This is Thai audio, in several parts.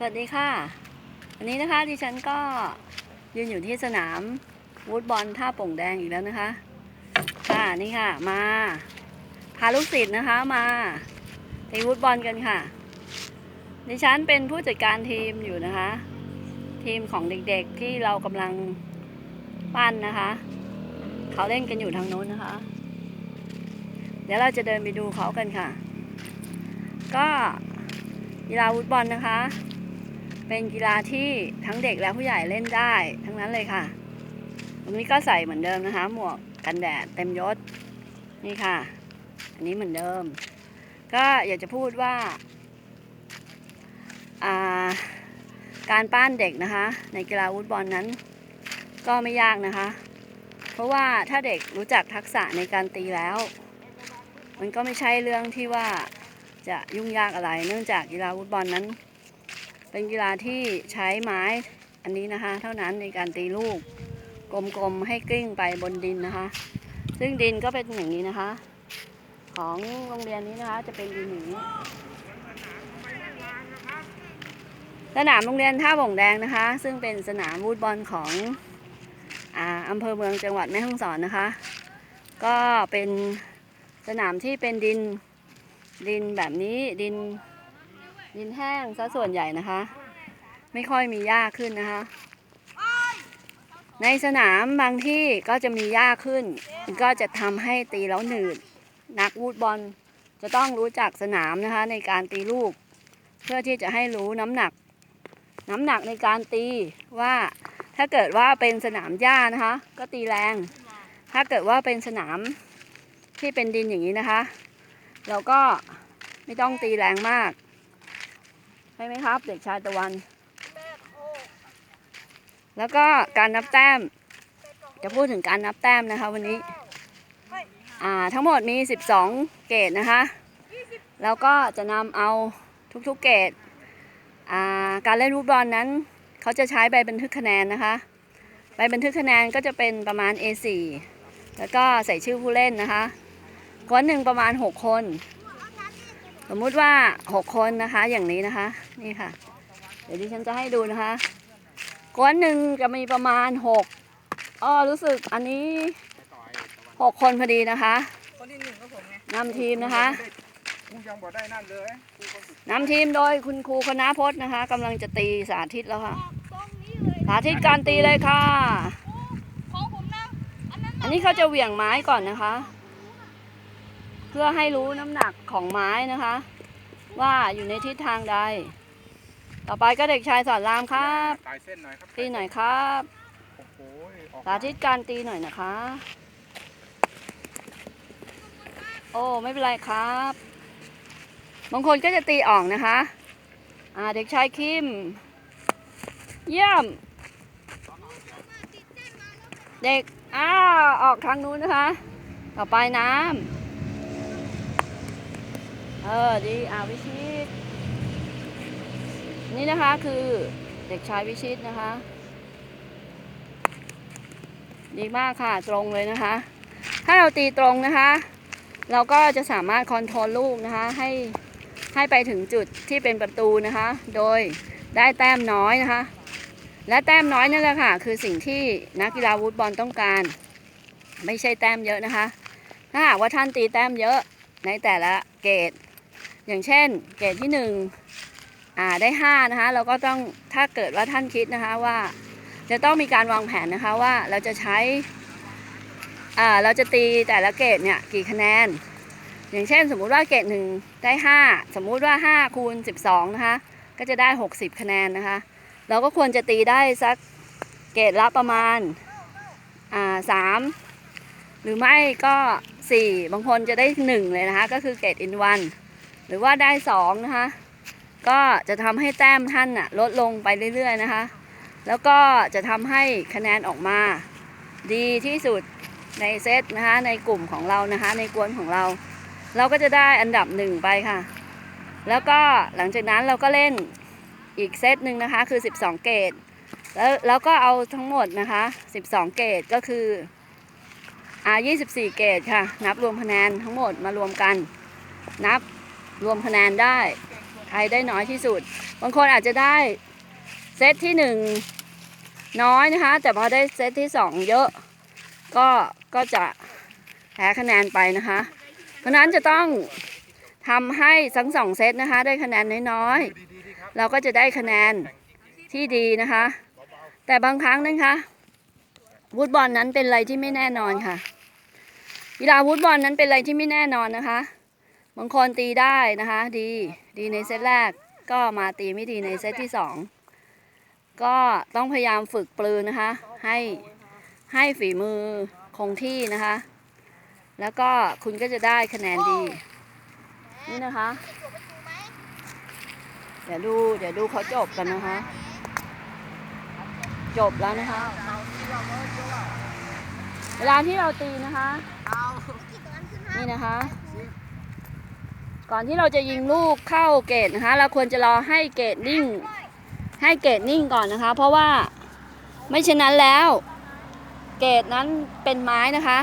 สวัสดีค่ะวันนี้นะคะดิฉันก็ยืนอยู่ที่สนามวูดบอลท่าป่งแดงอีกแล้วนะคะ ค่ะนี่ค่ะมาพาลูกศิษย์นะคะมาตีวูดบอลกันค่ะ ดิฉันเป็นผู้จัดการทีมอยู่นะคะ ทีมของเด็กๆที่เรากำลังปั้นนะคะ เขาเล่นกันอยู่ทางโน้นนะคะ เดี๋ยวเราจะเดินไปดูเขากันค่ะ ก็กีฬาวูดบอลนะคะ เป็นกีฬาที่ทั้งเด็กและผู้ใหญ่เล่นได้ ทั้งนั้นเลยค่ะ ตรงนี้ก็ใส่เหมือนเดิมนะคะ หมวกกันแดดเต็มยศ นี่ค่ะ อันนี้เหมือนเดิม ก็อยากจะพูดว่าอ่าการป้านเด็กนะคะ ในกีฬาวูดบอลนั้น ก็ไม่ยากนะคะ เพราะว่าถ้าเด็กรู้จักทักษะในการตีแล้ว มันก็ไม่ใช่เรื่องที่ว่าจะยุ่งยากอะไร เนื่องจากกีฬาวูดบอลนั้น เป็นกีฬาที่ใช้ไม้อันนี้นะคะ เท่านั้นในการตีลูก กลมๆให้กลิ้งไปบนดินนะคะ ซึ่งดินก็เป็นอย่างนี้นะคะ ของโรงเรียนนี้นะคะ จะเป็นดินอย่างนี้สนามโรงเรียนท่าบ่งแดงนะคะ ซึ่งเป็นสนามวูดบอลของอาอำเภอเมืองจังหวัดแม่ฮ่องสอนนะคะ ก็เป็นสนามที่เป็นดินดินแบบนี้ดิน ดินแห้งซะส่วนใหญ่นะคะ ไม่ค่อยมีหญ้าขึ้นนะคะ ในสนามบางที่ก็จะมีหญ้าขึ้น ก็จะทำให้ตีแล้วหนืด นักวูดบอลจะต้องรู้จักสนามนะคะในการตีลูก เพื่อที่จะให้รู้น้ำหนัก น้ำหนักในการตีว่าถ้าเกิดว่าเป็นสนามหญ้านะคะ ก็ตีแรง ถ้าเกิดว่าเป็นสนามที่เป็นดินอย่างนี้นะคะ เราก็ไม่ต้องตีแรงมาก ใช่ไหมครับ เด็กชายตะวัน แล้วก็การนับแต้ม จะพูดถึงการนับแต้มนะคะวันนี้ อ่าทั้งหมดมี 12 เกรดนะคะ แล้วก็จะนำเอาทุกๆเกรดอ่าการเล่นรูปบอลนั้น เขาจะใช้ใบบันทึกคะแนนนะคะ ใบบันทึกคะแนนก็จะเป็นประมาณ A4 แล้วก็ใส่ชื่อผู้เล่นนะคะกวนหนึ่งประมาณ 6 คน สมมุติว่า6คนนะคะอย่างนี้นะคะ นี่ค่ะ เดี๋ยวดิฉันจะให้ดูนะคะกวนหนึ่งจะมีประมาณ6อ้อรู้สึกอันนี้6คนพอดีนะคะคนที่หนึ่งก็ผมไงนำทีมนะคะกูยังบอกได้นั่นเลยกูก็นำทีมโดยคุณครูคณะพจน์นะคะกำลังจะตีสาธิตแล้วค่ะ สาธิตการตีเลยค่ะของผมนะอันนั้นอันนี้เขาจะเหวี่ยงไม้ก่อนนะคะ เพื่อให้รู้น้ำหนักของไม้นะคะ ว่าอยู่ในทิศทางใด ต่อไปก็เด็กชายสอนรามครับตายเส้นหน่อยครับตีหน่อยครับโอ้โหออกสาธิตการตีหน่อยนะคะ โอ้ไม่เป็นไรครับบางคนก็จะตีอ่องนะคะ อ่าเด็กชายคิม เยี่ยม เด็กอ้าวออกทางนู้นนะคะ ต่อไปน้ำ เออดีอ่าวิชิต นี่นะคะคือเด็กชายวิชิตนะคะ ดีมากค่ะตรงเลยนะคะ ถ้าเราตีตรงนะคะ เราก็จะสามารถคอนโทรลลูกนะคะ ให้ให้ไปถึงจุดที่เป็นประตูนะคะ โดยได้แต้มน้อยนะคะ และแต้มน้อยนั่นแหละค่ะ คือสิ่งที่นักกีฬาวูดบอลต้องการ ไม่ใช่แต้มเยอะนะคะ ถ้าหากว่าท่านตีแต้มเยอะในแต่ละเกรด อย่างเช่นเกรดที่หนึ่งอ่าได้ห้านะคะเราก็ต้องถ้าเกิดว่าท่านคิดนะคะว่า จะต้องมีการวางแผนนะคะว่าเราจะใช้อ่าเราจะตีแต่ละเกรดเนี่ยกี่คะแนน อย่างเช่นสมมุติว่าเกรดหนึ่งได้ห้าสมมุติว่าห้าคูณสิบสองนะคะก็จะได้หกสิบคะแนนนะคะ เราก็ควรจะตีได้สักเกรดละประมาณอ่าสามหรือไม่ก็สี่บางคนจะได้หนึ่งเลยนะคะ ก็คือเกรดอินวัน หรือว่าได้สองนะคะ ก็จะทำให้แต้มท่านน่ะลดลงไปเรื่อยๆนะคะ แล้วก็จะทำให้คะแนนออกมา ดีที่สุดในเซตนะคะในกลุ่มของเรานะคะ ในกวนของเรา เราก็จะได้อันดับหนึ่งไปค่ะ แล้วก็หลังจากนั้นเราก็เล่นอีกเซตหนึ่งนะคะคือ 12 เกตแล้วแล้วก็เอาทั้งหมดนะคะ 12 เกตก็คืออ่า24 เกตค่ะ นับรวมคะแนนทั้งหมดมารวมกัน นับ รวมคะแนนได้ ใครได้น้อยที่สุด บางคนอาจจะได้เซตที่หนึ่งน้อยนะคะ แต่พอได้เซตที่สองเยอะ ก็ก็จะแพ้คะแนนไปนะคะ เพราะนั้นจะต้องทำให้ทั้งสองเซตนะคะ ได้คะแนนน้อยๆ เราก็จะได้คะแนนที่ดีนะคะ แต่บางครั้งนะคะวูดบอลนั้นเป็นอะไรที่ไม่แน่นอนค่ะกีฬาวูดบอลนั้นเป็นอะไรที่ไม่แน่นอนนะคะ บางคนตีได้นะคะ ดีดีในเซตแรกก็มาตีไม่ดีในเซตที่สองก็ต้องพยายามฝึกปลือนะคะ ให้ให้ฝีมือคงที่นะคะ แล้วก็คุณก็จะได้คะแนนดี นี่นะคะ เดี๋ยวดูเดี๋ยวดูเขาจบกันนะคะ จบแล้วนะคะ เวลาที่เราตีนะคะ นี่นะคะ ก่อนที่เราจะยิงลูกเข้าเกตนะคะ เราควรจะรอให้เกตนิ่ง ให้เกตนิ่งก่อนนะคะ เพราะว่าไม่เช่นนั้นแล้ว เกตนั้นเป็นไม้นะคะ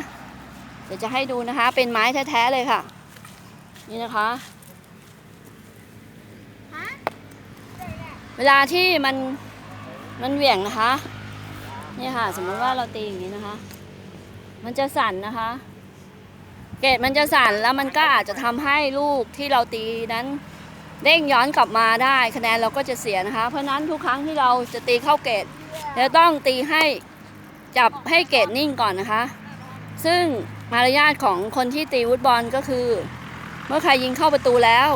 เดี๋ยวจะให้ดูนะคะ เป็นไม้แท้ๆเลยค่ะ นี่นะคะเวลาที่มันมันเหวี่ยงนะคะ นี่ค่ะ สมมติว่าเราตีอย่างนี้นะคะ มันจะสั่นนะคะ เกรดมันจะสั่นแล้วมันก็อาจจะทำให้ลูกที่เราตีนั้นเด้งย้อนกลับมาได้คะแนนเราก็จะเสียนะคะ เพราะนั้นทุกครั้งที่เราจะตีเข้าเกรดเราต้องตีให้จับให้เกรดนิ่งก่อนนะคะ ซึ่งมารยาทของคนที่ตีฟุตบอลก็คือ เมื่อใครยิงเข้าประตูแล้ว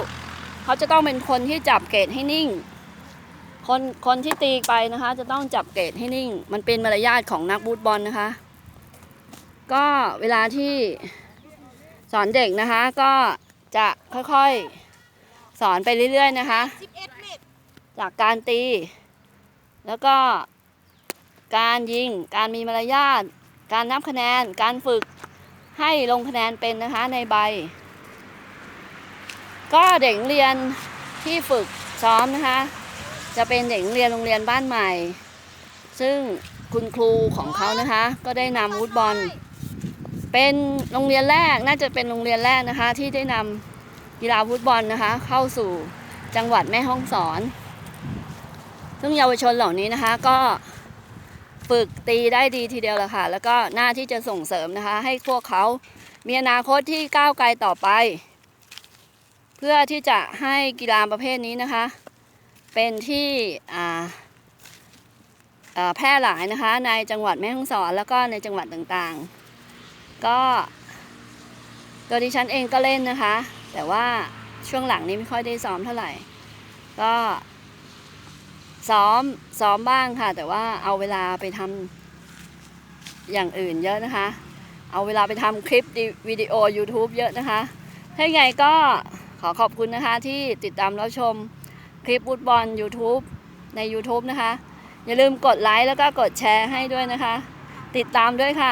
เขาจะต้องเป็นคนที่จับเกรดให้นิ่ง คนคนที่ตีไปนะคะ จะต้องจับเกรดให้นิ่ง มันเป็นมารยาทของนักฟุตบอลนะคะ ก็เวลาที่ สอนเด็กนะคะก็จะค่อยๆสอนไปเรื่อยๆนะคะ11เมตรจากการตี แล้วก็การยิง การมีมารยาท การนับคะแนน การฝึกให้ลงคะแนนเป็นนะคะในใบ ก็เด็กเรียนที่ฝึกซ้อมนะคะ จะเป็นเด็กเรียนโรงเรียนบ้านใหม่ ซึ่งคุณครูของเขานะคะ ก็ได้นำฟุตบอล เป็นโรงเรียนแรกน่าจะเป็นโรงเรียนแรกนะคะ ที่ได้นำกีฬาฟุตบอลนะคะ เข้าสู่จังหวัดแม่ฮ่องสอน ซึ่งเยาวชนเหล่านี้นะคะก็ฝึกตีได้ดีทีเดียวละค่ะ แล้วก็หน้าที่จะส่งเสริมนะคะ ให้พวกเขามีอนาคตที่ก้าวไกลต่อไป เพื่อที่จะให้กีฬาประเภทนี้นะคะ เป็นที่แพร่หลายนะคะในจังหวัดแม่ฮ่องสอน แล้วก็ในจังหวัดต่างๆ ก็ตัวดิฉันเองก็เล่นนะคะ แต่ว่าช่วงหลังนี้ไม่ค่อยได้ซ้อมเท่าไหร่ ก็ซ้อมซ้อมบ้างค่ะ แต่ว่าเอาเวลาไปทำอย่างอื่นเยอะนะคะ เอาเวลาไปทำคลิปวิดีโอ YouTube เยอะนะคะถ้ายังไงก็ขอขอบคุณนะคะที่ติดตามรับชมคลิปฟุตบอล YouTube ใน YouTube นะคะ อย่าลืมกดไลค์แล้วก็กดแชร์ให้ด้วยนะคะ ติดตามด้วยค่ะ